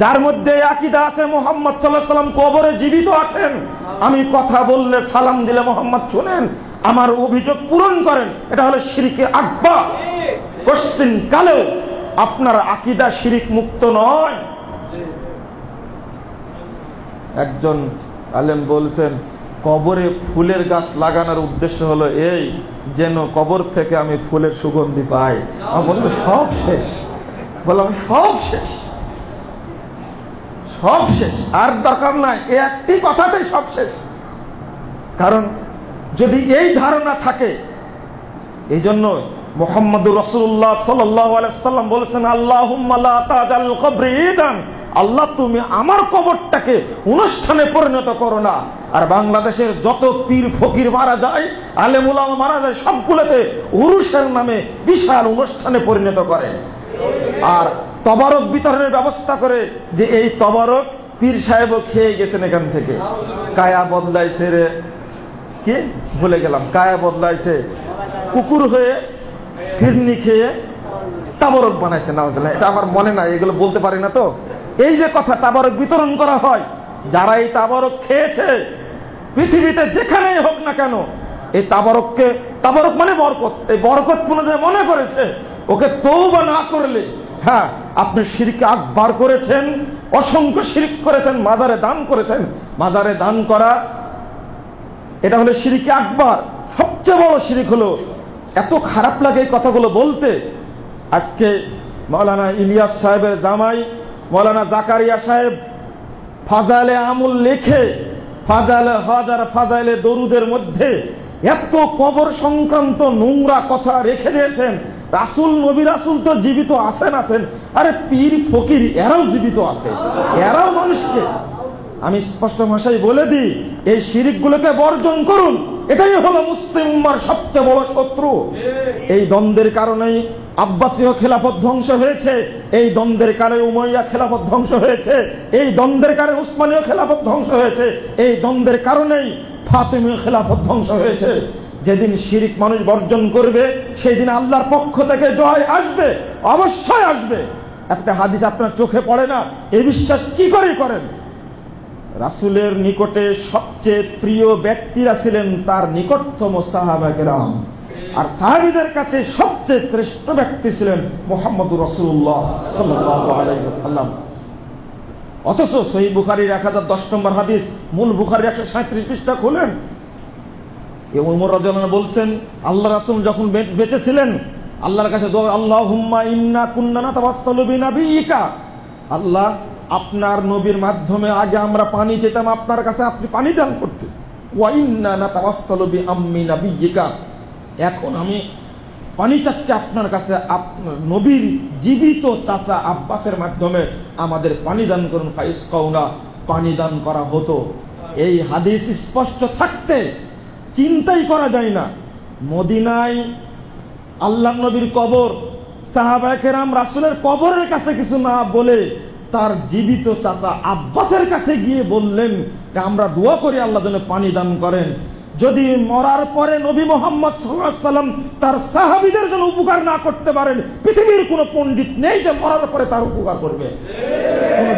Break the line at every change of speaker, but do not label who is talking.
যার মধ্যে আকিদা আছে, মোহাম্মদ সাল্লাহ সাল্লাম কবরে জীবিত আছেন। আমি কথা বললে সালাম দিলে মোহাম্মদ শুনেন, আমার অভিযোগ পূরণ করেন। এটা হলো শিরিকে আকবা। কোশ্চিন কালেও আপনার আকিদা শিরিক মুক্ত নয়। একজন আলেম বলছেন, কবরে ফুলের গাছ লাগানোর উদ্দেশ্য হলো এই, যেন কবর থেকে আমি ফুলের সুগন্ধি পাই। আমি বলব সব শেষ। বললাম সব শেষ। সব শেষ। আর দরকার নাই, এই একটি কথাতেই সব শেষ। কারণ যদি এই ধারণা থাকে এই জন্য রসুল্লাহ সাল্লাম বলেছেন আল্লাহ আল্লাহ, তুমি আমার কবরটাকে অনুষ্ঠানে পরিণত করো না। আর বাংলাদেশের যত পীর ফকির মারা যায় আলেমুলাম মারা যায়, সবগুলোতে উরুষের নামে বিশাল অনুষ্ঠানে পরিণত করে। আর তবারক বিতরণের ব্যবস্থা করে যে এই তবারক পীর সাহেবও খেয়ে গেছেন এখান থেকে। কায়া বদলাইছে রে। কি? ভুলে গেলাম। কায়া বদলাইছে। কুকুর হয়ে ফিরনি খেয়ে তাবরক বানাইছে, না এটা আমার মনে নাই, এগুলো বলতে পারি না তো। এই যে কথা, তাবারক বিতরণ করা হয় যারা এই তাবারক খেয়েছে, পৃথিবীতে যেখানেই হোক না কেন, এই তাবারককে, তাবারক মানে বরকত, এই বরকত মনে করেছে। ওকে তৌবা না করলে হ্যাঁ। আপনি শিরকে আকবার করেছেন অসংখ্য শিরিক করেছেন মাজারে দান করেছেন। মাজারে দান করা এটা হলো শিরিকে আকবার। সবচেয়ে বড় শিরিক হলো এত খারাপ লাগে এই কথাগুলো বলতে। আজকে মৌলানা ইলিয়াস সাহেবের জামাই মৌলানা জাকারিয়া সাহেব ফাজালে আমুল লেখে ফাজালে হাজার ফাজালে দরুদের মধ্যে এত কবর সংক্রান্ত নোংরা কথা রেখে দিয়েছেন। রাসুল, নবী রাসুল তো জীবিত আছেন আছেন। আরে পীর, ফকির, এরাও জীবিত আছে। এরাও মানুষকে। আমি স্পষ্ট ভাষায় বলে দিই, এই শিরিক গুলোকে বর্জন করুন। এটাই হলো মুসলিম উম্মার সবচেয়ে বড় শত্রু। এই দ্বন্দ্বের কারণেই আব্বাসীয় খেলাফত ধ্বংস হয়েছে। এই দ্বন্দ্বের কারণে উমাইয়া খেলাফত ধ্বংস হয়েছে। এই দ্বন্দ্বের কারণে উসমানীয় খেলাফত ধ্বংস হয়েছে। এই দ্বন্দ্বের কারণেই ফাতেমীয় খেলাফত ধ্বংস হয়েছে। যেদিন শিরিক মানুষ বর্জন করবে সেই দিন আল্লাহর পক্ষ থেকে জয় আসবে, অবশ্যই আসবে। একটা হাদিস আপনার চোখে পড়ে না? এ বিশ্বাস কি করে করেন? রাসুলের নিকটে সবচেয়ে প্রিয় ব্যক্তিরা ছিলেন তার নিকটতম সাহাবাকেরাম আর সাহাবিদের কাছে সবচেয়ে শ্রেষ্ঠ ব্যক্তি ছিলেন মোহাম্মদ রসুল্লাহ সাল্লাম অথচ সহি বুখারির এক হাজার দশ নম্বর হাদিস, মূল বুখারির একশো সাঁত্রিশ পৃষ্ঠা খুলেন। উমর রাজন বলছেন, আল্লাহ রাসুল যখন বেঁচে ছিলেন আল্লাহর কাছে আল্লাহ হুম্মা ইন্না কুন্নানা তাবাসসালুবিনা আল্লাহ আপনার নবীর মাধ্যমে আগে আমরা পানি চেতাম আপনার কাছে আপনি পানি দান করতে এখন আমি পানি চাচ্ছি আপনার কাছে নবীর জীবিত চাচা আব্বাসের মাধ্যমে আমাদের পানি দান করুন। ফাইস কৌনা পানি দান করা হতো। এই হাদিস স্পষ্ট থাকতে চিন্তাই করা যায় না। মদিনায় আল্লাহ নবীর কবর সাহাবাকেরাম রাসুলের কবরের কাছে কিছু না বলে তার জীবিত চাচা আব্বাসের কাছে গিয়ে বললেন আমরা দোয়া করি আল্লাহ যেন পানি দান করেন। যদি মরার পরে নবী মোহাম্মদ সাল্লাম তার সাহাবিদের জন্য উপকার না করতে পারেন, পৃথিবীর কোন পণ্ডিত নেই যে মরার পরে তার উপকার করবে। কোন